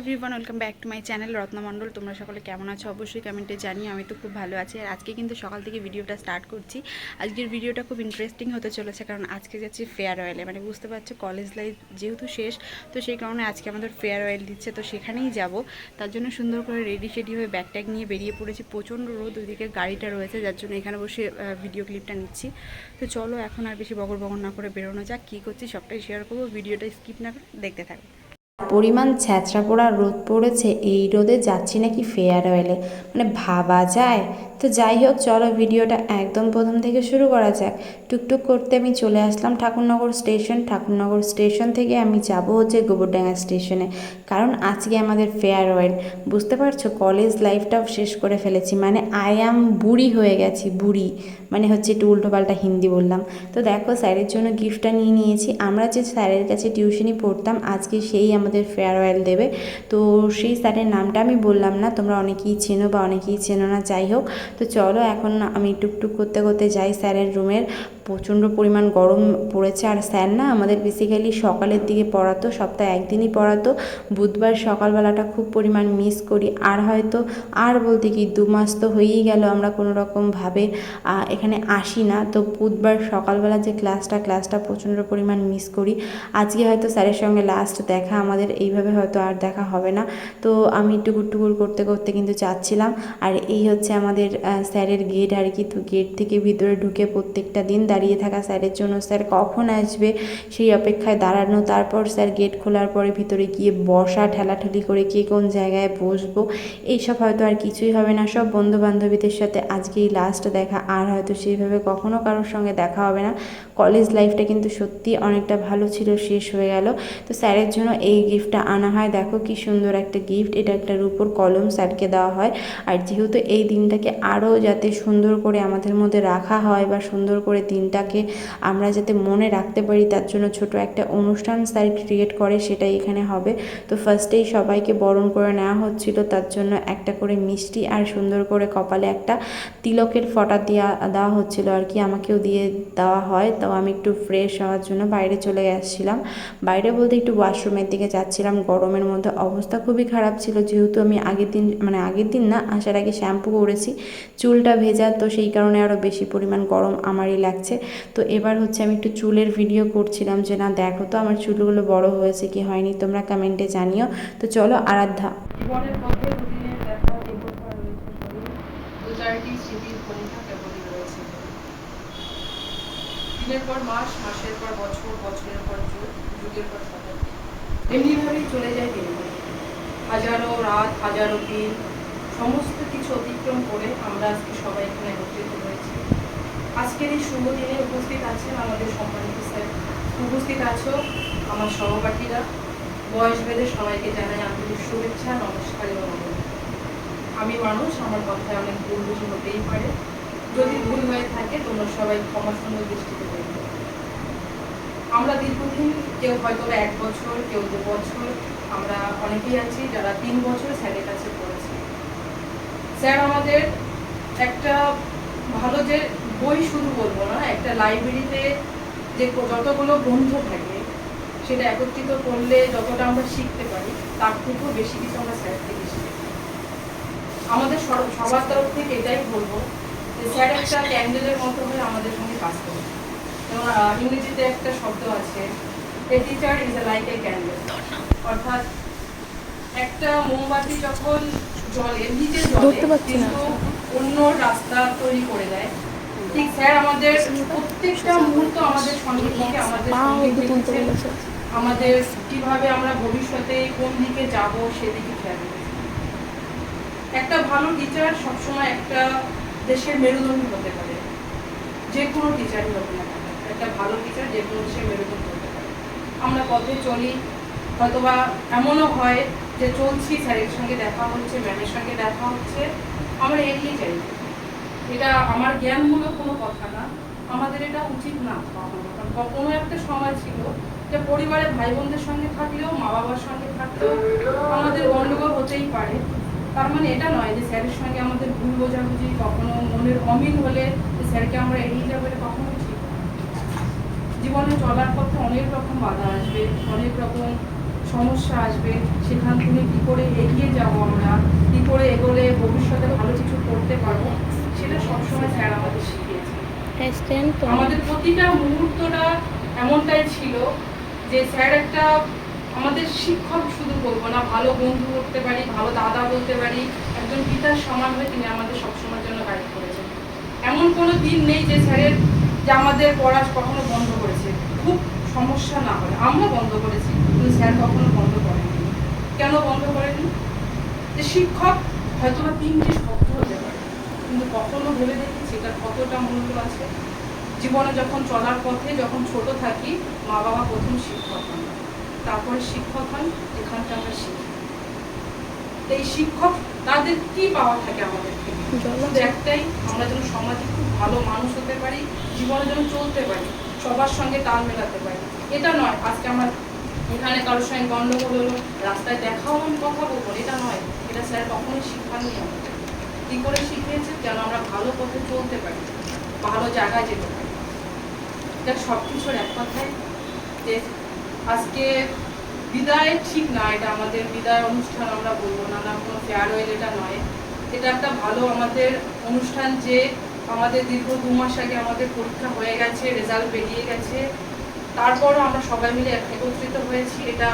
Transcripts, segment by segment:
Everyone welcome back to my channel Ratna Mondal তোমরা সকলে কেমন আছো? অবশ্যই কমেন্টে জানিও, আমি তো খুব ভালো আছি। আর আজকে কিন্তু সকাল থেকে ভিডিওটা স্টার্ট করছি। আজকের ভিডিওটা খুব ইন্টারেস্টিং হতে চলেছে, কারণ আজকে যাচ্ছি ফেয়ার অয়েলে মানে বুঝতে পারছ কলেজ লাইফ যেহেতু শেষ, তো সেই কারণে আজকে আমাদের ফেয়ার অয়েল দিচ্ছে, তো সেখানেই যাব। তার জন্য সুন্দর করে রেডি শেডি হয়ে ব্যাগ ট্যাগ নিয়ে বেরিয়ে পড়েছি। প্রচণ্ড রোদ, ওইদিকে গাড়িটা রয়েছে, যার জন্য এখানে বসে ভিডিও ক্লিপটা নিচ্ছি। তো চলো, এখন আর বেশি বগর বগর না করে বেরোনো যাক। কী করছি, সবটাই শেয়ার করব। ভিডিওটা স্কিপ না করে দেখতে থাকো। পরিমাণ ছ্যাঁচড়া পোড়া রোদ পড়েছে, এই রোদে যাচ্ছি নাকি ফেয়ার অয়েলে? মানে ভাবা যায়? তো যাই হোক, চলো ভিডিওটা একদম প্রথম থেকে শুরু করা যাক। টুকটুক করতে আমি চলে আসলাম ঠাকুরনগর স্টেশন। ঠাকুরনগর স্টেশন থেকে আমি যাব হচ্ছে গোবরডাঙ্গা স্টেশনে। কারণ আজকে আমাদের ফেয়ার অয়েল। বুঝতে পারছ? কলেজ লাইফটাও শেষ করে ফেলেছি। মানে আই অ্যাম বুড়ি হয়ে গেছি, বুড়ি। মানে হচ্ছে একটু উল্টোপাল্টা হিন্দি বললাম। তো দেখো, স্যারের জন্য গিফটটা নিয়ে নিয়েছি। আমরা যে স্যারের কাছে টিউশনি পড়তাম, আজকে সেই আমাদের ফেয়ারওয়েল দেবে। তো সেই স্যারের নামটা আমি বললাম না, তোমরা অনেকেই চেনো বা অনেকেই চেনো না, যাই হোক। তো চলো, এখন আমি টুকটুক করতে করতে যাই স্যারের রুমের প্রচণ্ড পরিমাণ গরম পড়েছে আর স্যার না আমাদের বেসিক্যালি সকালের দিকে পড়াতো, সপ্তাহে একদিনই পড়াতো। বুধবার সকালবেলাটা খুব পরিমাণ মিস করি। আর হয়তো, আর বলতে কি, দু মাস তো হয়েই গেল আমরা কোনো রকমভাবে এখানে আসি না। তো বুধবার সকালবেলা যে ক্লাসটা ক্লাসটা প্রচণ্ড পরিমাণ মিস করি। আজকে হয়তো স্যারের সঙ্গে লাস্ট দেখা, আমাদের এইভাবে হয়তো আর দেখা হবে না। তো আমি টুকুর টুকুর করতে করতে কিন্তু যাচ্ছিলাম। আর এই হচ্ছে আমাদের স্যারের গেট আর কি, তো গেট থেকে ভিতরে ঢুকে প্রত্যেকটা দিন দাঁড়িয়ে থাকা স্যারের জন্য স্যার কখন আসবে সেই অপেক্ষায় দাঁড়ানো, তারপর স্যার গেট খোলার পরে ভিতরে গিয়ে বসা, ঠেলাঠেলি করে কে কোন জায়গায় বসবো, এইসব হয়তো আর কিছুই হবে না। সব বন্ধু বান্ধবীদের সাথে আজকেই লাস্ট দেখা, আর হয়তো সেইভাবে কখনো কারোর সঙ্গে দেখা হবে না। কলেজ লাইফটা কিন্তু সত্যি অনেকটা ভালো ছিল, শেষ হয়ে গেল। তো স্যারের জন্য এই গিফটটা আনা হয়। দেখো কি সুন্দর একটা গিফট এটা একটা রূপোর কলম স্যারকে দেওয়া হয়। আর যেহেতু এই দিনটাকে আরও যাতে সুন্দর করে আমাদের মধ্যে রাখা হয় বা সুন্দর করে দিনটাকে আমরা যাতে মনে রাখতে পারি, তার জন্য ছোট একটা অনুষ্ঠান স্যার ক্রিয়েট করে, সেটাই এখানে হবে। তো ফার্স্টেই সবাইকে বরণ করে নেওয়া হচ্ছিল, তার জন্য একটা করে মিষ্টি আর সুন্দর করে কপালে একটা তিলকের ফটা দেওয়া দেওয়া হচ্ছিল আর কি। আমাকেও দিয়ে দেওয়া হয়, তো আমি একটু ফ্রেশ হওয়ার জন্য বাইরে চলে গেছিলাম বাইরে বলতে একটু ওয়াশরুমের দিকে যাচ্ছিলাম, গরমের মধ্যে অবস্থা খুবই খারাপ ছিল। যেহেতু আমি আগের দিন মানে আগের দিন না, আসার আগে শ্যাম্পু করেছি, চুলটা ভেজা, তো সেই কারণে আরও বেশি পরিমাণ গরম আমারই লাগছে। তো এবার হচ্ছে আমি একটু চুলের ভিডিও করছিলাম যে, না, দেখো তো আমার চুলগুলো বড় হয়েছে কি হয়নি, তোমরা কমেন্টে জানিও। তো চলো, আরাধ্যা। দিনের পর মাস, মাসের পর বছর, বছরের পর যুগ, যুগের পর শতাব্দী এমনিভাবেই চলে যায় হাজারো রাত, হাজারো দিন, সমস্ত কিছু অতিক্রম করে আমরা আজকে সবাই এখানে একত্রিত আজকের এই শুভ দিনে উপস্থিত আছেন আমাদের সম্মানিত স্যার। উপস্থিত আছো আমার সহপাঠীরা। বয়স ভেদে সবাইকে জানাই আন্তরিক শুভেচ্ছা, নমস্কার এবং। আমি মানুষ, আমার কথায় অনেক ভুল বুঝি হতেই পারে। যদি ভুল হয়ে থাকে, তোমরা সবাই ক্ষমা সুন্দর দৃষ্টিতে দেখবে। আমরা দীর্ঘদিন, কেউ হয়তো এক বছর, কেউ দু বছর, আমরা অনেকেই আছি যারা তিন বছর স্যারের কাছে পড়েছি। স্যার আমাদের একটা ভালো যে বই শুধু বলব না একটা লাইব্রেরিতে যে যতগুলো গ্রন্থ থাকে সেটা একত্রিত করলে যতটা আমরা শিখতে পারি তার থেকেও বেশি কিছু আমরা স্যার থেকে শিখি আমাদের সবার তরফ থেকে এটাই বলব যে স্যার একটা ক্যান্ডেলের মতো হয়ে আমাদের সঙ্গে কাজ করে যেমন ইংরেজিতে একটা শব্দ আছে a teacher is a like a candle অর্থাৎ একটা মোমবাতি যখন জলে নিজে জলে কিন্তু অন্য রাস্তা তৈরি করে দেয়। ঠিক স্যার আমাদের প্রত্যেকটা মুহূর্ত আমাদের সঙ্গে থেকে আমাদের সঙ্গে আমাদের কীভাবে আমরা ভবিষ্যতে কোন দিকে যাব সেদিকে খেয়াল একটা ভালো টিচার সবসময় একটা দেশের মেরুদণ্ড হতে পারে। যে কোনো টিচারই হোক না একটা ভালো টিচার যে কোনো দেশের মেরুদণ্ড হতে পারে। আমরা পথে চলি হয়তোবা এমনও হয় যে চলছি স্যারের সঙ্গে দেখা হচ্ছে ম্যামের সঙ্গে দেখা হচ্ছে আমরা এগিয়ে যাই। এটা আমার জ্ঞানমূলক কোনো কথা না। আমাদের এটা উচিত না কারণ একটা সময় ছিল যে পরিবারের ভাই বোনদের সঙ্গে থাকলেও মা বাবার সঙ্গে থাকলেও আমাদের গন্ডগোল হতেই পারে। তার মানে এটা নয় যে স্যারের সঙ্গে আমাদের ভুল বোঝাবুঝি কখনো মনের অমিল হলে স্যারকে আমরা এড়িয়ে যাব এটা কখনো ঠিক জীবনে চলার পথে অনেক রকম বাধা আসবে, অনেক রকম সমস্যা আসবে। সেখান থেকে কী করে এগিয়ে যাব আমরা? কী করে এগোলে ভবিষ্যতে ভালো কিছু করতে পারব সেটা সবসময় স্যার আমাদের শিখিয়েছে আমাদের প্রতিটা মুহূর্তটা এমনটাই ছিল যে স্যার একটা আমাদের শিক্ষক শুধু বলব না ভালো বন্ধু করতে পারি ভালো দাদা বলতে পারি একজন পিতার সমান হয়ে তিনি আমাদের সবসময়ের জন্য গাইড করেছেন। এমন কোনো দিন নেই যে স্যারের যে আমাদের পড়া কখনো বন্ধ করেছে। খুব সমস্যা না হলে আমরা বন্ধ করেছি কিন্তু স্যার কখনো বন্ধ করেনি কেন বন্ধ করেনি যে শিক্ষক হয়তো বা তিনটি শব্দ কিন্তু কখনো ভেবে দেখি সেটার কতটা মূল্য আছে। জীবনে যখন চলার পথে যখন ছোট থাকি মা বাবা প্রথম শিক্ষক হন। তারপরে শিক্ষক হন যেখানটা আমরা শিখি। এই শিক্ষক, তাদের কি পাওয়া থাকে আমাদের একটাই, আমরা যেন সমাজে খুব ভালো মানুষ হতে পারি, জীবনে যেন চলতে পারি, সবার সঙ্গে তাল মেলাতে পারি। এটা নয়, আজকে আমার এখানে কারোর সঙ্গে গন্ডগোল হলো, রাস্তায় দেখাও আমি কথা বলব এটা নয়। এটা স্যার কখনোই শিক্ষাননি আমাদের কি করে শিখিয়েছে যেন আমরা ভালো পথে চলতে পারি, ভালো জায়গায় যেতে পারি। এটা সব কিছুর এক কথায় আজকে বিদায় ঠিক না, এটা আমাদের বিদায় অনুষ্ঠান আমরা বলব না না কোনো ফেয়ারওয়েল এটা নয়। এটা একটা ভালো আমাদের অনুষ্ঠান যে আমাদের দীর্ঘ দু মাস আগে আমাদের পরীক্ষা হয়ে গেছে রেজাল্ট বেরিয়ে গেছে। তারপরও আমরা সবাই মিলে একত্রিত হয়েছি, এটা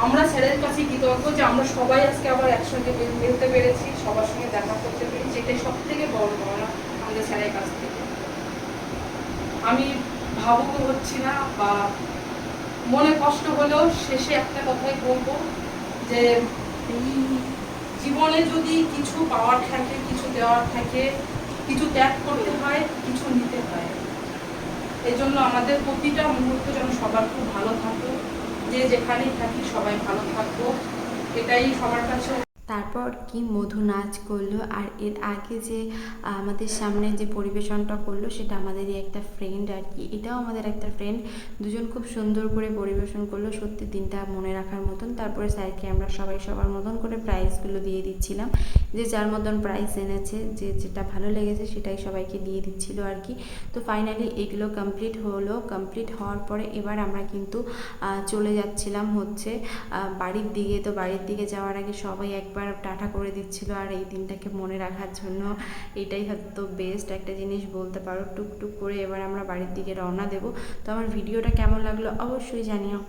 আমরা স্যারের কাছে কৃতজ্ঞ যে আমরা সবাই আজকে আবার একসঙ্গে মিল- মিলতে পেরেছি, সবার সঙ্গে দেখা করতে পেরেছি এটাই সব থেকে বড় পাওনা আমাদের স্যারের কাছ থেকে। আমি ভাবুক হচ্ছি না বা মনে কষ্ট হলেও শেষে একটা কথাই বলব যে জীবনে যদি কিছু পাওয়ার থাকে, কিছু দেওয়ার থাকে, কিছু ত্যাগ করতে হয়, কিছু নিতে হয়। এই জন্য আমাদের প্রতিটা মুহূর্ত যেন সবার খুব ভালো থাকো যে যেখানেই থাকি সবাই ভালো থাকব এটাই সবার কাছে তারপর কি মধু নাচ করল আর এর আগে যে, আমাদের সামনে যে পরিবেশনটা করল সেটা আমাদেরই একটা ফ্রেন্ড আর কি। এটাও আমাদের একটা ফ্রেন্ড দুজন খুব সুন্দর করে পরিবেশন করল। সত্যি দিনটা মনে রাখার মতন। তারপরে স্যারকে আমরা সবাই সবার মতন করে প্রাইজগুলো দিয়ে দিচ্ছিলাম। যে যার মতন প্রাইজ এনেছে, যে যেটা ভালো লেগেছে সেটাই সবাইকে দিয়ে দিচ্ছিল আর কি। তো ফাইনালি এগুলো কমপ্লিট হলো। কমপ্লিট হওয়ার পরে এবার আমরা কিন্তু চলে যাচ্ছিলাম হচ্ছে বাড়ির দিকে। তো বাড়ির দিকে যাওয়ার আগে সবাই একবার টাটা করে দিচ্ছিল আর এই দিনটাকে মনে রাখার জন্য এটাই হয়তো বেস্ট একটা জিনিস বলতে পারো। টুকটুক করে এবার আমরা বাড়ির দিকে রওনা দেব। তো আমার ভিডিওটা কেমন লাগল অবশ্যই জানিও।